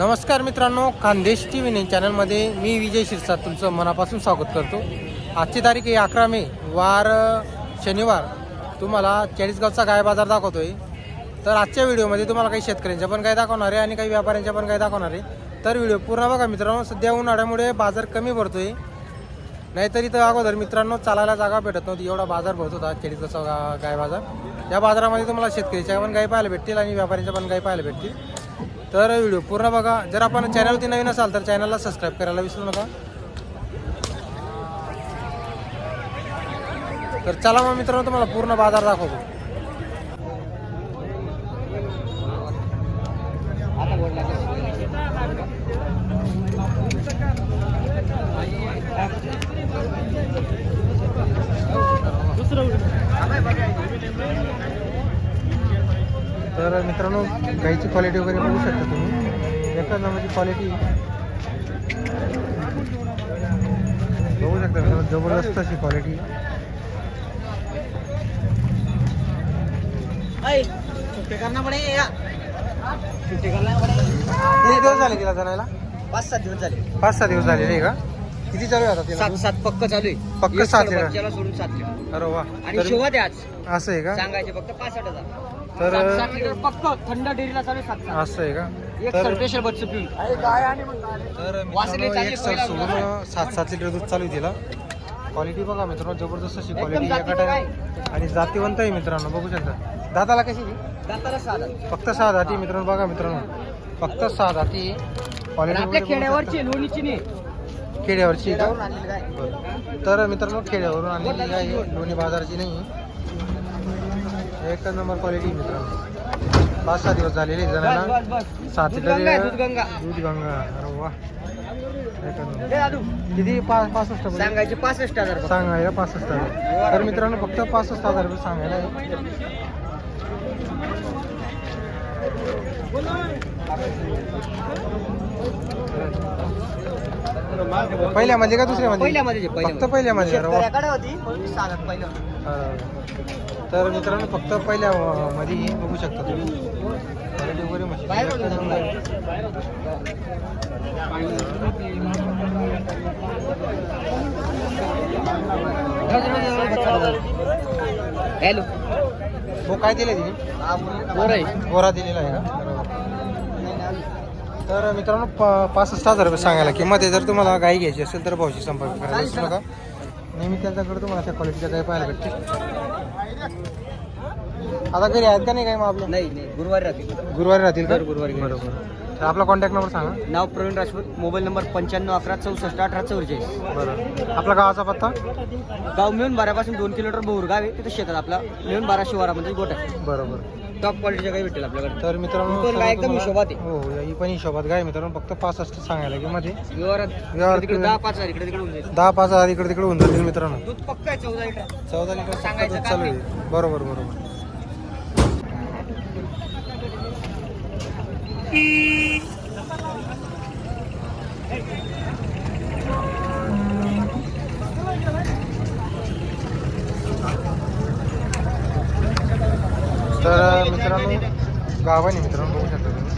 नमस्कार मित्रांनो Khandesh T V चॅनलमध्ये मी विजय शिरसाट तुमचं मनापासून स्वागत करतो. आजची तारीख आहे अकरा मे वार शनिवार. तुम्हाला चाळीसगावचा गाय बाजार दाखवतोय. तर आजच्या व्हिडिओमध्ये तुम्हाला काही शेतकऱ्यांच्या पण काय दाखवणार आहे आणि काही व्यापाऱ्यांच्या पण काय दाखवणार आहे. तर व्हिडिओ पूर्ण बघा मित्रांनो सध्या उन्हाळ्यामुळे बाजार कमी भरतोय नाहीतर इथं अगोदर मित्रांनो चालायला जागा भेटत नव्हती एवढा बाजार भरत होता चाळीसगावचा गा गाय बाजार. या बाजारामध्ये तुम्हाला शेतकऱ्याच्या पण गाय पाहायला भेटतील आणि व्यापाऱ्यांच्या पण गाय पाहायला भेटतील. तर व्हिडिओ पूर्ण बघा. जर आपण चॅनलवरती नवीन असाल तर चॅनलला सबस्क्राईब करायला विसरू नका. तर चला मग मित्रांनो तुम्हाला पूर्ण बाजार दाखवतो. तर मित्रांनो गाईची क्वालिटी वगैरे बघू शकता तुम्ही. एकच नावाची क्वालिटी बघू शकता मित्रांनो जबरदस्त अशी क्वालिटी किती दिवस झाले तिला पाच सात दिवस झाले. पाच सहा दिवस झालेले आहे का? किती चालू आहे आता तिला? सात सात पक्क चालू आहे. पक्क एक सात सोडून सात लिटर अरे वा. आणि तर आज. असं आहे का? सांगायचे फक्त पासष्ट हजार. तर पक्क थंड डेअरीला चालू आहे सात सात. असं आहे का? एक तर सर स्पेशल बच्च पिऊन. तर वासरे मित्रांनो चालली एक सर पहिला सोडून सात सात लिटर दूध चालू आहे तिला. क्वालिटी बघा मित्रांनो जबरदस्त अशी क्वालिटी एका जातीचं टाइम आणि जातीवंत आहे मित्रांनो बघू शकता. दाताला कशी ती? दाताला फक्त सहा दाती मित्रांनो बघा मित्रांनो. फक्त सहा आणि क्वालिटी खेड्यावरची लोणीची नाही. खेड्यावरची का? बरं. तर मित्रांनो खेड्यावरून आणलेली आहे. लोणी बाजारची नाही. एक नंबर क्वालिटी मित्रांनो. पाच सहा दिवस झालेले जणांना. सात लिटर दूध गंगा अरे वा. किती? पाच पासष्ट रुपये? सांगायचे पासष्ट हजार. सांगायला पासष्ट हजार. तर मित्रांनो फक्त पासष्ट हजार रुपये सांगायला आहे. पहिल्यामध्ये का दुसऱ्यामध्ये पहिल्यामध्ये जे, फक्त पहिल्यामध्ये. पहिल्यामध्ये तर मित्रांनो फक्त पहिल्या मध्ये बघू शकता तुम्ही. क्वालिटी वगैरे. हॅलो. हो काय दिले तिने? बोर दिलेला आहे का तर मित्रांनो प पासष्ट हजार रुपये सांगायला किंमत आहे. जर तुम्हाला गाई घ्यायची असेल तर भाऊशी संपर्क करायला नका नेहमी त्यांच्याकडे तुम्हाला त्या क्वालिटीच्या गाई पाहायला भेटते आता घरी आहेत का नाही काय मग आपल्या नाही नाही. गुरुवारी राहते गुरुवारी राहतील का? गुरुवारी. बरोबर. तर आपला कॉन्टॅक्ट नंबर सांगा. नाव प्रवीण राजपूत मोबाईल नंबर पंच्याण्णव अकरा चौसष्ट अठरा चौवेचाळीस. बरं. आपला गावाचा पत्ता? गाव मिळून बारापासून दोन किलोमीटर बोर गाव आहे. तिथे शेतात आपला मिळून बारा शिवारामध्ये गोट आहे. बरोबर. टॉप क्वालिटीच्या काही भेटेल आपल्याकडे. तर मित्रांनो ही पण एकदम हिशोबात आहे. हो ही पण हिशोबात गाय मित्रांनो फक्त पासष्ट सांगायला किंमत आहे व्यवहारात व्यवहारात तिकडे दहा पाच हजार इकडे तिकडे होऊन जाईल. दहा पाच हजार इकडे तिकडे होऊन जातील मित्रांनो. दूध पक्क आहे चौदा लिटर. चौदा लिटर फक्त सांगायचं दूध काम चालू नाही. आहे. बरोबर बरोबर. तर मित्रांनो गावाने मित्रांनो बघू शकता तुम्ही.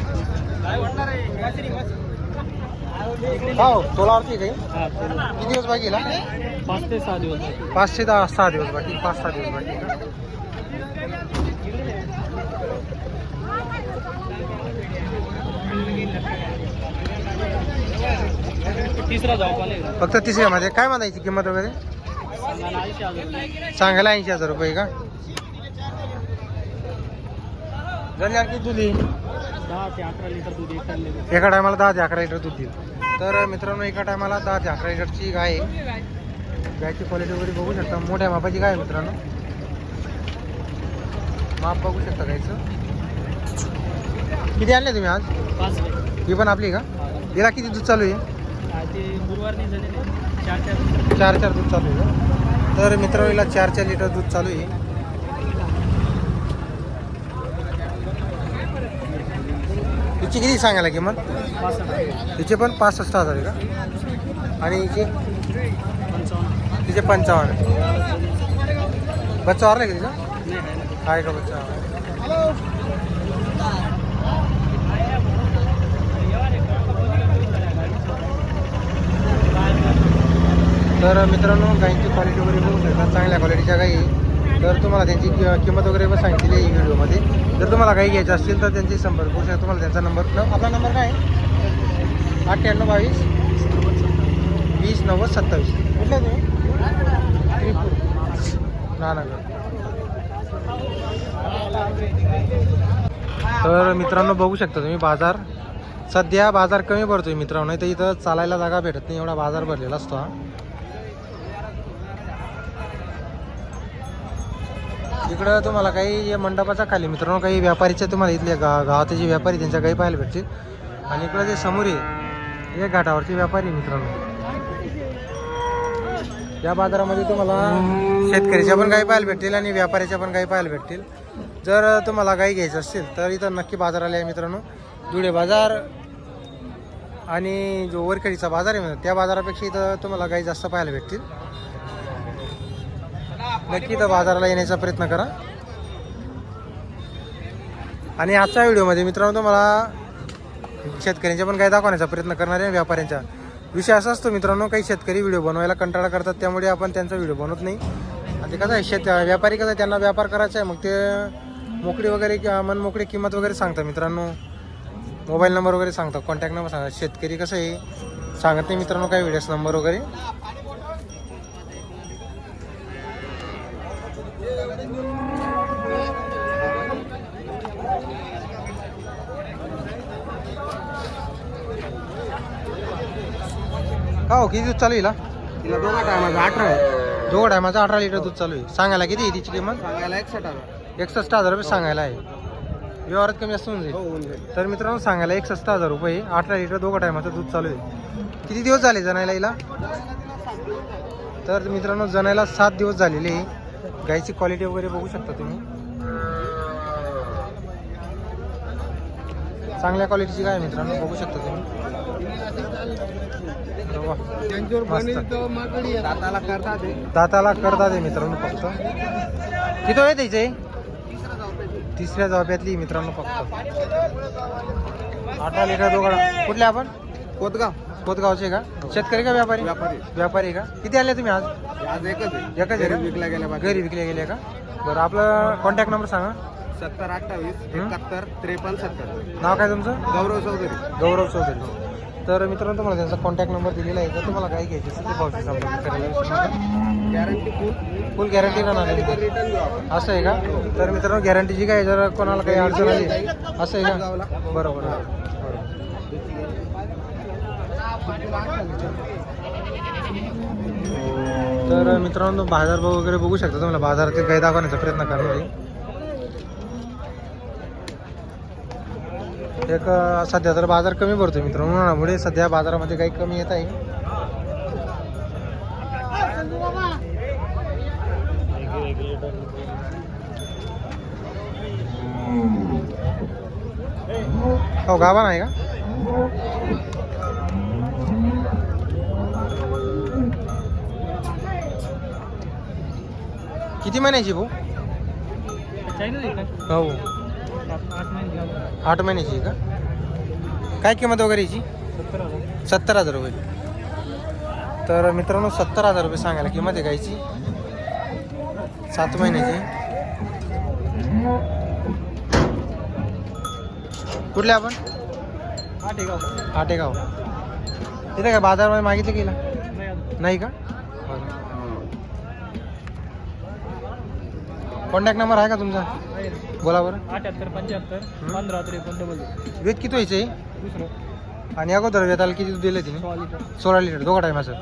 हो तोलावरती काही? किती दिवस बाकी आहे ना? पाच ते सहा दिवस पाच ते दहा सहा दिवस बाकी पाच सहा दिवस बाकी. का तिसरा आले फक्त तिसऱ्यामध्ये काय म्हणायची किंमत वगैरे? सांगायला ऐंशी हजार रुपये. का? झाली आणखी दुधी? दहा ते अकरा लिटर दूध एक एका टायमाला दहा ते अकरा लिटर दूध देईल. तर मित्रांनो एका टायमाला दहा ते अकरा लिटरची गाय आहे. गायची क्वालिटी वगैरे बघू शकता. मोठ्या मापाची गाय आहे मित्रांनो. माप बघू शकता गायचं. किती आणले तुम्ही आज? पाच ही पण आपली का? हिला किती दूध चालू आहे? चार चार दूध चालू आहे तर मित्रांनो हिला चार चार लिटर दूध चालू आहे. तिची किती सांगायला किमान तिचे पण पासष्ट हजार आहे का? आणि हिचे? तिचे पंचावन्न. बच्चा वारला का तिचा? काय का बच्चा तर मित्रांनो गाईंची क्वालिटी वगैरे बघू शकता चांगल्या क्वालिटीच्या गाई तर तुम्हाला त्यांची किंमत वगैरे पण सांगितली आहे व्हिडिओमध्ये जर तुम्हाला काही घ्यायचं असतील तर त्यांची संपर्क करू शकता तुम्हाला त्यांचा नंबर न- आपला नंबर काय आहे? अठ्ठ्याण्णव बावीस वीस नव्वद सत्तावीस. कुठले तुम्ही त्रिपूर. नानागड तर मित्रांनो बघू शकता तुम्ही बाजार. सध्या बाजार कमी भरतोय मित्रांनो तर इथं चालायला जागा भेटत नाही. एवढा बाजार भरलेला असतो हा. इकडं तुम्हाला काही या मंडपाचा खाली मित्रांनो काही व्यापारीचे तुम्हाला इथले गा गावाचे जे व्यापारी त्यांच्या काही पाहायला भेटतील. आणि इकडं जे समोर आहे या घाटावरचे व्यापारी मित्रांनो. या बाजारामध्ये तुम्हाला शेतकऱ्याच्या पण गाई पाहायला भेटतील आणि व्यापाऱ्याच्या पण गाई पाहायला भेटतील. जर तुम्हाला गाई घ्यायचं असतील तर इथं नक्की बाजाराला आहे मित्रांनो. धुळे बाजार आणि जो वरखेडीचा बाजार आहे त्या बाजारापेक्षा इथं तुम्हाला गाई जास्त पाहायला भेटतील. नक्की इथं बाजाराला येण्याचा प्रयत्न करा. आणि आजच्या व्हिडिओमध्ये मित्रांनो तुम्हाला शेतकऱ्यांच्या पण काही दाखवण्याचा प्रयत्न करणार आहे व्यापाऱ्यांच्या. विषय असा असतो मित्रांनो काही शेतकरी व्हिडिओ बनवायला कंटाळा करतात त्यामुळे आपण त्यांचा व्हिडिओ बनवत नाही. आणि ते कसं आहे शेत व्यापारी कसं आहे त्यांना व्यापार करायचा आहे मग ते मोकळी वगैरे किंवा मन मोकळी किंमत वगैरे सांगतात मित्रांनो. मोबाईल नंबर वगैरे सांगतात कॉन्टॅक्ट नंबर सांगतात. शेतकरी कसं आहे सांगत नाही मित्रांनो काही व्हिडिओस नंबर वगैरे. का हो किती दूध चालू आहे हिला? तिला दोघा टायमाचा अठरा आहे. दोघं टायमाचा अठरा लिटर दूध चालू आहे. सांगायला किती आहे तिची किंमत? सांगायला एकसठ हजार. एकसष्ट हजार रुपये सांगायला आहे. व्यवहारात कमी जास्त होऊन हो जाईल होऊन जाईल. तर मित्रांनो सांगायला एकसष्ट हजार रुपये अठरा लिटर दोघं टायमाचं दूध चालू आहे. किती दिवस झाले जणायला हिला? तर मित्रांनो जणायला सात दिवस झालेले आहे. गाईची क्वालिटी वगैरे बघू शकता तुम्ही. चांगल्या क्वालिटीची आहे मित्रांनो बघू शकता तुम्ही. दाताला करता ते दाताला करता ते मित्रांनो फक्त. किती वेळ द्यायचे तिसऱ्या जबाब्यातली मित्रांनो फक्त. अठरा लिटर दोघं कुठले आपण? कोतगाव. कोतगावचे का? शेतकरी का व्यापारी? व्यापारी. व्यापारी का? किती आले तुम्ही आज? आज एकच आहे. एकच आहे का? घरी विकला गेल्या घरी विकले गेले का? बरं आपलं कॉन्टॅक्ट नंबर सांगा. सत्तर अठ्ठावीस? एकाहत्तर त्रेपन्न सत्तर. नाव काय तुमचं? गौरव चौधरी. गौरव चौधरी. तर मित्रांनो तुम्हाला त्यांचा कॉन्टॅक्ट नंबर दिलेला आहे. जर तुम्हाला काय घ्यायची असेल तर भाऊशी संपर्क करायला विसरू नका गॅरंटी फुल फुल गॅरंटी राहणार आहे मित्रांनो. रिटर्न घेऊ आपण. असं आहे का? तर मित्रांनो गॅरंटीची काय जर कोणाला काही अडचण आली? असं आहे का. बरोबर. तर मित्रांनो बाजार भाव वगैरे बघू शकता तुम्हाला. बाजारातील गाय दाखवण्याचा प्रयत्न करणार आहे. एक सध्या तर बाजार कमी भरतोय मित्रांनो. उन्हाळ्यामुळे सध्या बाजारामध्ये काही कमी येत आहे. हो गाभा नाही का? किती महिन्याची भाऊ? हो. आठ महिन्याची का? काय किंमत वगैरे याची? सत्तर हजार रुपये. तर मित्रांनो सत्तर हजार रुपये सांगायला किंमत आहे गायची सात महिन्याची. कुठले आपण? आटेगाव. तिथे काय बाजारमध्ये मागितलं गेला नाही का? हो कॉन्टॅक्ट नंबर आहे का तुमचा? बोला बरं. अठ्याहत्तर पंच्याहत्तर? पंधरा त्रेपन्न डबल वेद किती व्हायचं? दुसरं. आणि अगोदर वेताला किती दूध दिलं तिने? सोळा लिटर. दोघा टायमाचं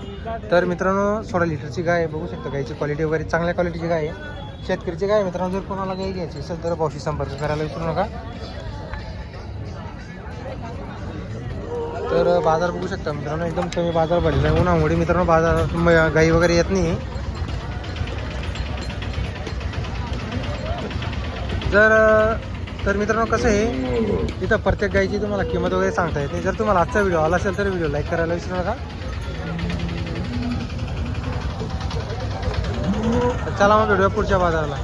तर मित्रांनो सोळा लिटरची गाय आहे बघू शकता गायची क्वालिटी वगैरे चांगल्या क्वालिटीची गाय आहे. शेतकरीची गाय आहे मित्रांनो जर कोणाला गाय घ्यायची असेल तर भाऊशी संपर्क करायला विसरू नका. तर बाजार बघू शकता मित्रांनो एकदम कमी बाजार भरलेला आहे. उन्हामुळे मित्रांनो बाजारात म- गाई वगैरे येत नाही. जर तर मित्रांनो कसं आहे इथं प्रत्येक गायची तुम्हाला किंमत वगैरे सांगता येते. जर तुम्हाला आजचा व्हिडिओ आला असेल तर व्हिडिओ लाईक करायला विसरू नका. चला मग व्हिडिओ पुढच्या बाजाराला.